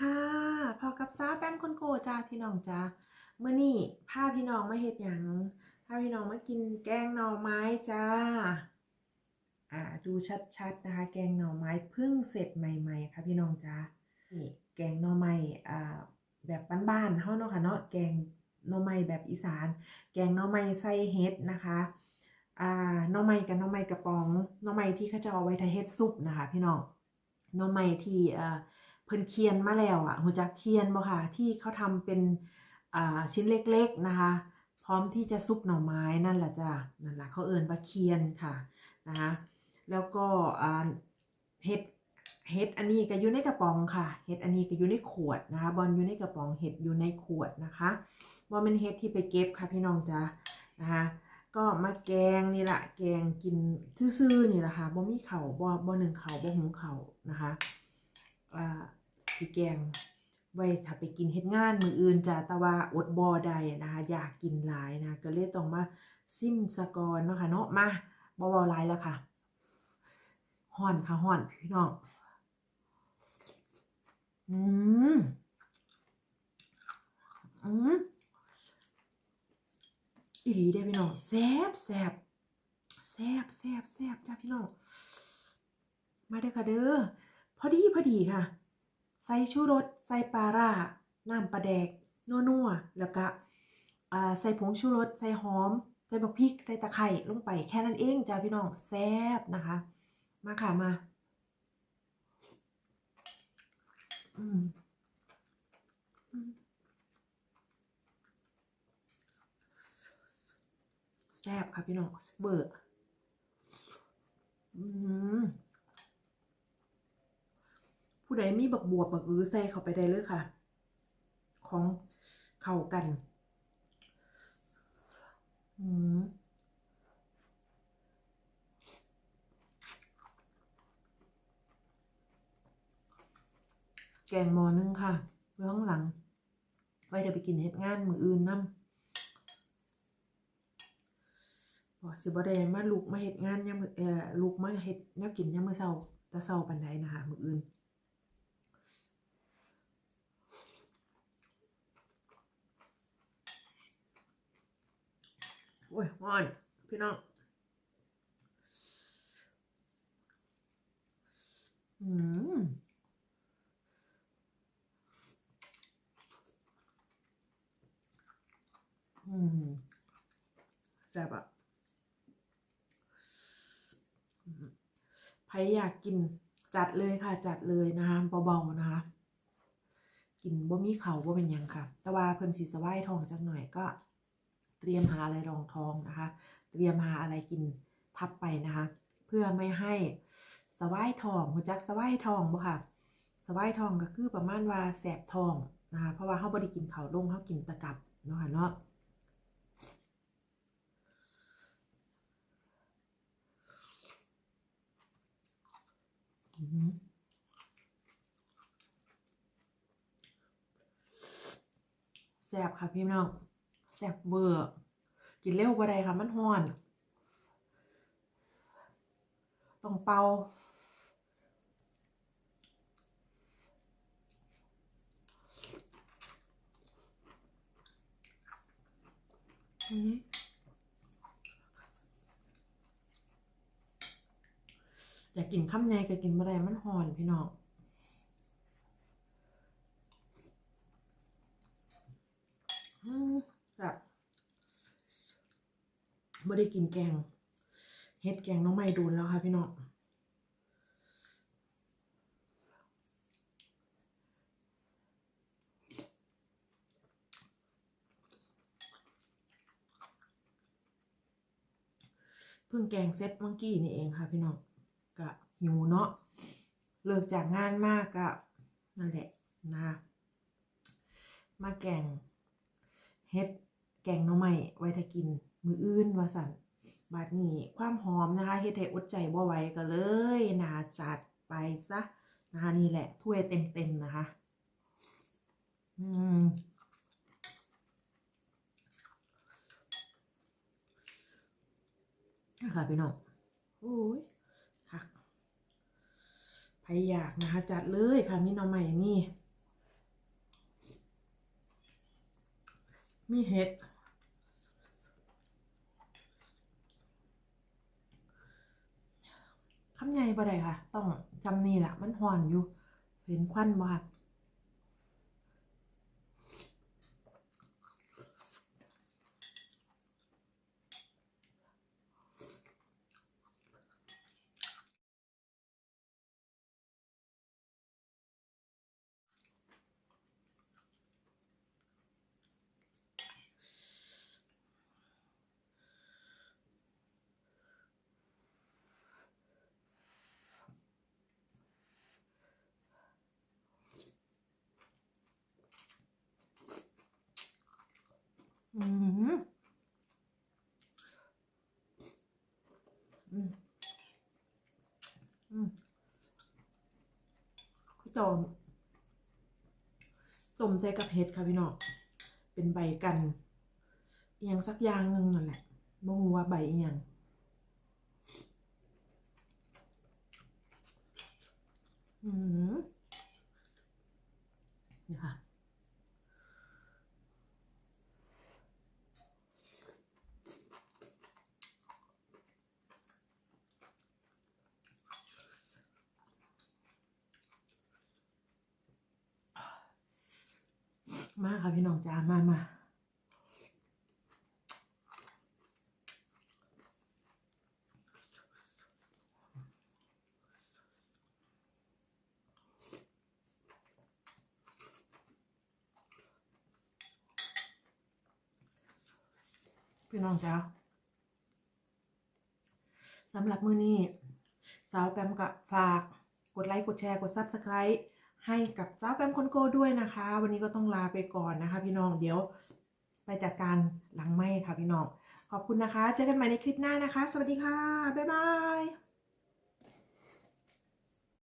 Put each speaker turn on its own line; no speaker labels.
ค่ะพอกับซาแป้งคนโกจ้าพี่น้องจ้าเมื่อนี่พาพี่น้องมาเฮ็ดหยังพาพี่น้องมากินแกงหน่อไม้จ้า อ่าดูชัดๆนะคะ แกงหน่อไม้เพิ่งเสร็จใหม่ ๆ ค่ะพี่น้องจ้านี่แกงหน่อไม้อ่าแบบบ้านๆเฮาเนาะค่ะเนาะแกงหน่อไม้แบบอีสาน แกงหน่อไม้ใส่เห็ดนะคะอ่าหน่อไม้กับหน่อไม้กระป๋องหน่อไม้ที่เขาจะเอาไว้ทาเฮ็ดซุปนะคะ พี่น้องหน่อไม้ที่อ่า เพิ่นเคียนมาแล้วอะหัวจักเคียนบ่ค่ะ ที่เขาทำเป็นชิ้นเล็กๆนะคะ พร้อมที่จะซุปหน่อไม้นั่นแหละจ้ะนั่นแหละเขาเอิ้นว่าเคียนค่ะนะคะแล้วก็เห็ดเห็ดอันนี้ก็อยู่ในกระป๋องค่ะเห็ดอันนี้ก็อยู่ในขวดนะคะบอลอยู่ในกระป๋องเห็ดอยู่ในขวดนะคะว่าเป็นเห็ดที่ไปเก็บค่ะพี่น้องจ้ะนะคะก็มาแกงนี่แหละแกงกินซื่อๆนี่แหละค่ะบ่มีเข่าบ่บ่หนึ่งเข่าบ่หุงเข่านะคะอ่า สีแกงไว้ถ้าไปกินเฮ็ดงานมืออื่นจ้ะต่ว่าอดบ่ได้นะคะ อยากกินหลายนะ ก็เลยต้องมาซิมสะกอนเนาะค่ะเนาะมาบ่เว้าหลายแล้วค่ะฮ้อนค่ะฮ้อนพี่น้องอืมอืมอีหลีได้พี่น้องแซ่บแซ่บแซ่บแซ่บแซ่บจ้าพี่น้องมาเด้อค่ะเด้อพอดีพอดีค่ะ ใส่ชูรส ใส่ปลาร่า น้ำปลาแดกนัวๆแล้วก็ใส่ผงชูรส ใส่หอม ใส่บักพริก ใส่ตะไคร่ลงไปแค่นั้นเองจ้าพี่น้องแซ่บนะคะ มาค่ะมาอืมแซ่บค่ะพี่น้องเบอร์อืม ผู้ ใดมีบักบวบบักอื้อใส่เข้าไปได้เลยค่ะ ของเข้ากัน อืมแกงมอนึงค่ะไว้ข้างหลัง ไว้จะไปกินเฮ็ดงานมืออื่นนำบอกสิบ่ได้มาลุกมาเฮ็ดงานยามมื้อเอ่อลุกมาเฮ็ดแนวกินยามมื้อเช้าแต่เช้าปานใดนะคะ มืออื่น อ้ยฮ้อนพี่น้องอืมอืมแซ่บอะใครอยากกินจัดเลยค่ะ จัดเลยนะคะเบาๆนะคะกินบ่มีเขาบ่เป็นยังค่ะ แต่ว่าเพิ่นสิสวายทองจักหน่อยก็ เตรียมหาอะไรรองท้องนะคะ เตรียมหาอะไรกินทับไปนะคะ เพื่อไม่ให้สวายทองหัวจักสวายทองบ่ค่ะสวายทองก็คือประมาณว่าแสบทองนะคะเพราะว่าเฮาบ่ได้กินเขาลงเฮากินตะกับเนาะค่ะเนาะอือหือแซ่บค่ะพี่น้อง แซ่บเบอร์ กินเร็วบ่ได้ค่ะ มันฮ้อน ต้องเป่าอยากกินคำใหญ่ก็กินบ่ได้มันฮ้อนพี่น้อง อืมแบบ ไม่ได้กินแกง เฮ็ดแกงน้องไม้ดูนแล้วค่ะพี่น้องเพิ่งแกงเซ็ตเมื่อกี้นี่เองค่ะพี่น้องกะหิวเนาะเลิกจากงานมากกะนั่นแหละนะมาแกงเฮ็ดแกงน่องไม้ไว้ถ้ากิน มืออื่นว่าสั่นบัดนี้ความหอมนะคะเฮ็ดให้อดใจบ่ไหวก็เลยนาจัดไปซะนะคะนี่แหละถ้วยเต็มๆนะคะ อืมค่ะพี่น้องโอ้ยค่ะพยายากนะคะ จัดเลยค่ะมีน้องใหม่นี่มีเห็ด คำใหญ่บ่ได้ค่ะ ต้องจำนี่แหละมันห่อนอยู่เห็นควันบ่ค่ะ อืมอืมอืมข้าว จอมต้มใส่กับเห็ดค่ะพี่น้อง เป็นใบกันเอียงสักอย่างหนึ่งนั่นแหละบ่งว่าใบอีหยังอืมนี่ค่ะ มาค่ะพี่น้องจ้ามามาพี่น้องจ้าสำหรับมื้อนี้ สาวแปมก็ฝาก กดไลค์ กดแชร์ กด Subscribe ให้กับสาวแปมคนโกด้วยนะคะ วันนี้ก็ต้องลาไปก่อนนะคะ พี่น้องเดี๋ยวไปจัดการหลังไม่ค่ะพี่น้อง ขอบคุณนะคะ เจอกันใหม่ในคลิปหน้านะคะ สวัสดีค่ะ บ๊ายบาย